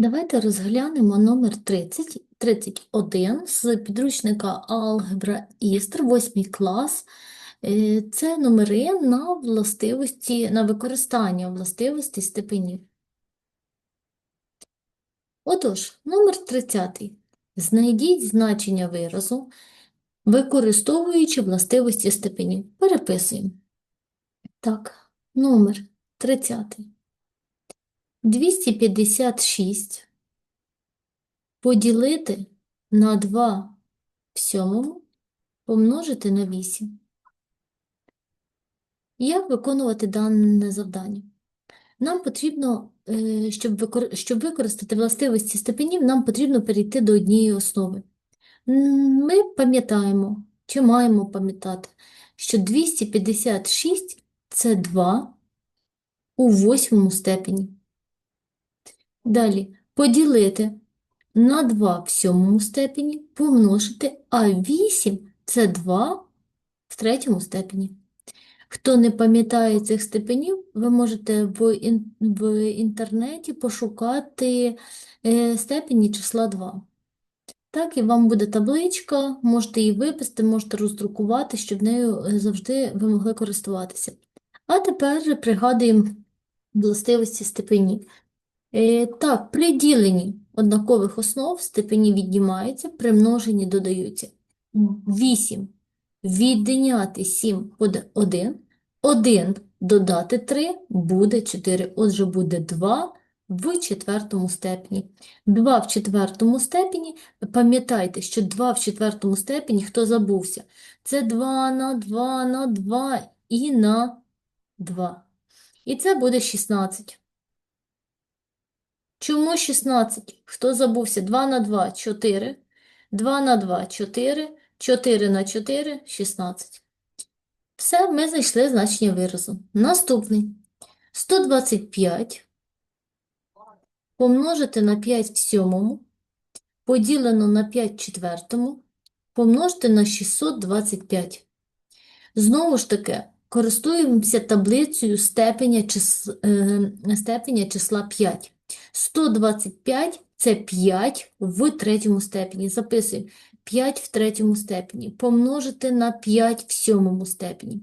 Давайте розглянемо номер 30, 31 з підручника Алгебра Істр, 8 клас. Е, Це номери на властивості, на використання властивостей степенів. Отож, номер 30. Знайдіть значення виразу, використовуючи властивості степенів. Переписуємо. Так, номер 30. 256 поділити на 2 в сьомому помножити на 8. Як виконувати дане завдання? Нам потрібно, е, щоб використати властивості степенів, нам потрібно перейти до однієї основи. Ми пам'ятаємо, чи маємо пам'ятати, що 256 – це 2 у восьмому степені. Далі поділити на 2 в сьомому степені, помножити, а 8 – це 2 в третьому степені. Хто не пам'ятає цих степенів, ви можете в, ін- в інтернеті пошукати е, степені числа 2. Так, і вам буде табличка, можете її виписати, можете роздрукувати, щоб нею е, завжди ви могли користуватися. А тепер пригадуємо властивості степенів. Е, так, при діленні однакових основ степені віднімаються, при множенні додаються. 8 відняти 7 буде 1, 1 додати 3 буде 4, отже буде 2 в четвертому степені. 2 в четвертому степені, пам'ятайте, що 2 в четвертому степені, хто забувся, це 2 на 2 на 2 і на 2. І це буде 16. Чому 16? Хто забувся? 2 на 2 – 4, 2 на 2 – 4, 4 на 4 – 16. Все, ми знайшли значення виразу. Наступний. 125 помножити на 5 в сьомому, поділено на 5 в четвертому, помножити на 625. Знову ж таки, користуємося таблицею степеня, чис... е, степеня числа 5. 125 – це 5 в третьому степені. Записуємо 5 в третьому степені. Помножити на 5 в сьомому степені.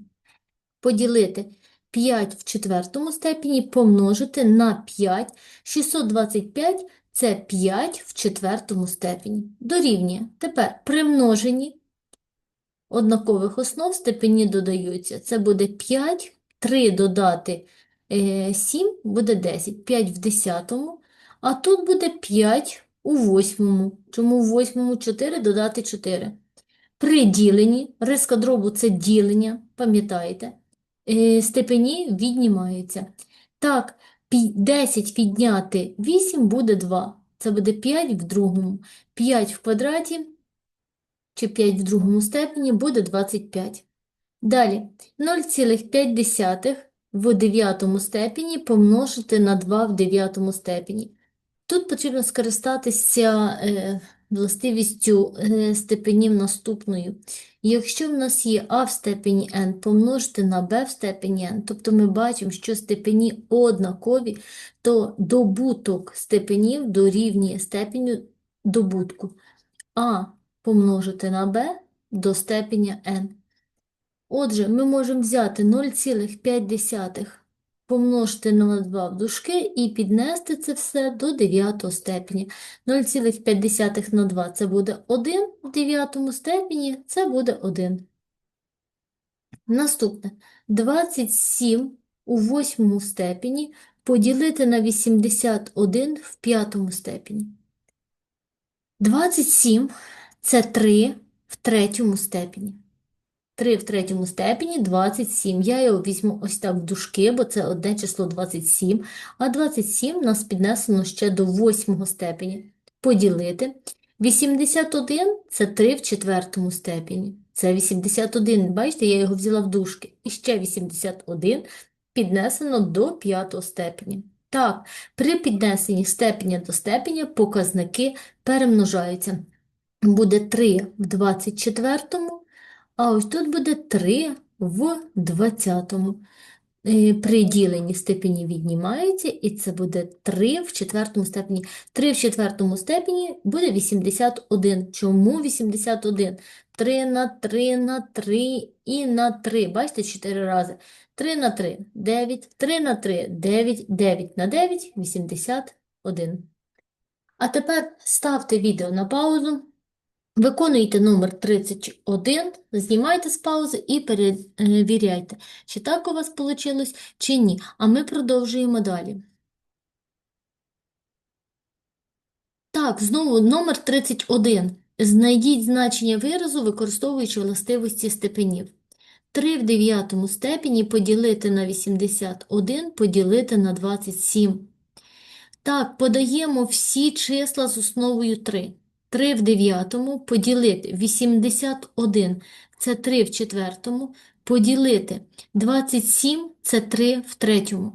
Поділити 5 в четвертому степені, помножити на 5. 625 – це 5 в четвертому степені. Дорівнює. Тепер при множенні однакових основ степені додаються. Це буде 5, 3 додати 7 буде 10, 5 в 10, а тут буде 5 у 8. Чому в 8 4 додати 4? При діленні, риска дробу – це ділення, пам'ятаєте, е, степені віднімаються. Так, 10 відняти 8 буде 2, це буде 5 в другому. 5 в квадраті чи 5 в другому степені буде 25. Далі 0,5 в дев'ятому степені помножити на 2 в дев'ятому степені. Тут потрібно скористатися е, властивістю е, степенів наступною. Якщо в нас є а в степені n помножити на b в степені n, тобто ми бачимо, що степені однакові, то добуток степенів дорівнює степеню добутку. а помножити на b до степеня n. Отже, ми можемо взяти 0,5 помножити на 2 в дужки і піднести це все до 9 степені. 0,5 на 2 – це буде 1, в 9 степені це буде 1. Наступне. 27 у 8 степені поділити на 81 в 5 степені. 27 – це 3 в третьому степені. 3 в третьому степені – 27. Я його візьму ось так в дужки, бо це одне число 27. А 27 у нас піднесено ще до восьмого степені. Поділити. 81 – це 3 в четвертому степені. Це 81, бачите, я його взяла в дужки. І ще 81 піднесено до п'ятого степені. Так, при піднесенні степеня до степеня показники перемножаються. Буде 3 в 24, а ось тут буде 3 в 20. е, при діленні степені віднімається, і це буде 3 в четвертому степені. 3 в четвертому степені буде 81. Чому 81? 3 на 3 на 3 і на 3. Бачите, 4 рази. 3 на 3 – 9, 3 на 3 – 9, 9 на 9 – 81. А тепер ставте відео на паузу, виконуйте номер 31, знімайте з паузи і перевіряйте, чи так у вас вийшло, чи ні. А ми продовжуємо далі. Так, знову номер 31. Знайдіть значення виразу, використовуючи властивості степенів. 3 в дев'ятому степені поділити на 81, поділити на 27. Так, подаємо всі числа з основою 3. 3 в дев'ятому поділити 81 – це 3 в четвертому, поділити 27 – це 3 в третьому.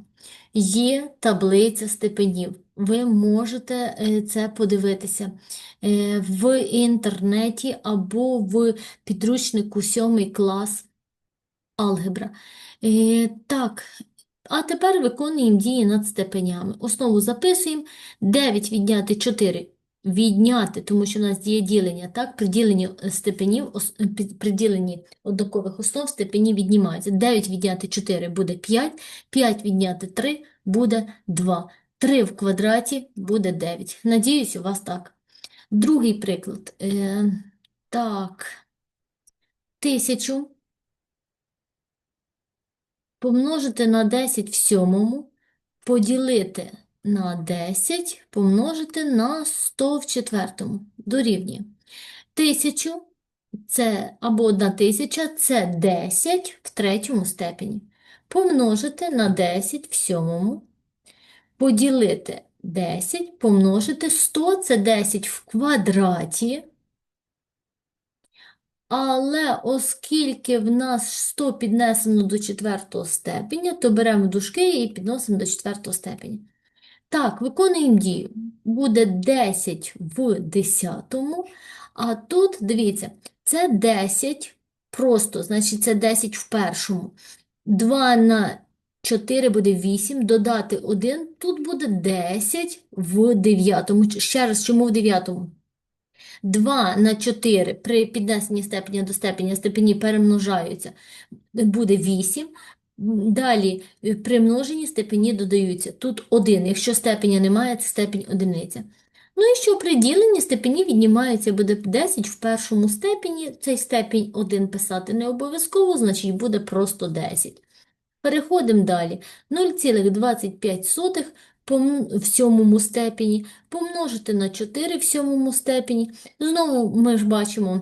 Є таблиця степенів. Ви можете е, це подивитися е, в інтернеті або в підручнику 7 клас алгебра. Е, Так, а тепер виконуємо дії над степенями. Основу записуємо. 9 відняти 4 відняти, тому що у нас діє ділення, так? При діленні степенів, ос- при діленні однакових основ степені віднімаються. 9 відняти 4 буде 5, 5 відняти 3 буде 2. 3 в квадраті буде 9. Надіюсь, у вас так. Другий приклад. Е, так, тисячу помножити на 10 в сьомому, поділити на 10, помножити на 100 в четвертому. Дорівнює. Тисячу це або одна тисяча це 10 в третьому степені. Помножити на 10 в сьомому, поділити 10, помножити 100 це 10 в квадраті. Але оскільки в нас 100 піднесено до четвертого степеня, то беремо дужки і підносимо до четвертого степеня. Так, виконуємо дію. Буде 10 в десятому, а тут, дивіться, це 10 просто, значить це 10 в першому. 2 на 4 буде 8, додати 1, тут буде 10 в дев'ятому. Ще раз, чому в дев'ятому? 2 на 4 при піднесенні степеня до степеня степені перемножаються, буде 8. Далі е, при множенні степені додаються. Тут 1. Якщо степеня немає, це степень одиниця. Ну і що при діленні степені віднімаються, буде 10 в першому степені. Цей степінь 1 писати не обов'язково, значить буде просто 10. Переходимо далі. 0,25 в сьомому степені помножити на 4 в сьомому степені. Знову ми ж бачимо,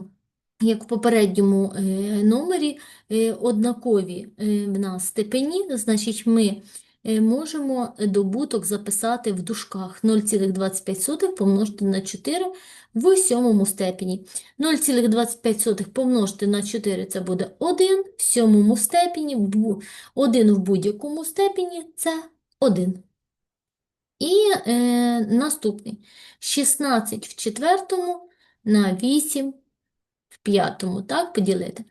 як в попередньому е, номері, е, однакові е, в нас степені, значить ми можемо добуток записати в дужках 0,25 помножити на 4 в сьомому степені. 0,25 помножити на 4 це буде 1 в сьомому степені, 1 в будь-якому степені це 1. І е, наступний 16 в четвертому на 8 в п'ятому, так, поділити.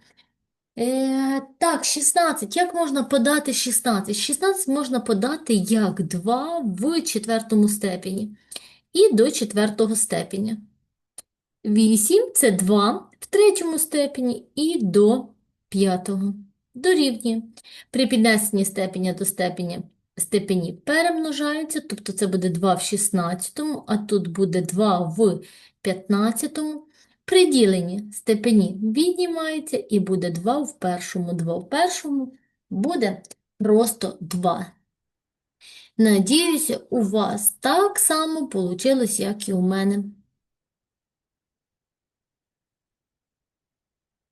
Е, так, 16. Як можна подати 16? 16 можна подати як 2 в четвертому степені і до четвертого степеня. 8 – це 2 в третьому степені і до п'ятого. Дорівнює. При піднесенні степеня до степеня степені перемножаються, тобто це буде 2 в 16, а тут буде 2 в 15. При діленні степені віднімається і буде 2 в першому, 2 в першому, буде просто 2. Надіюся, у вас так само вийшло, як і у мене.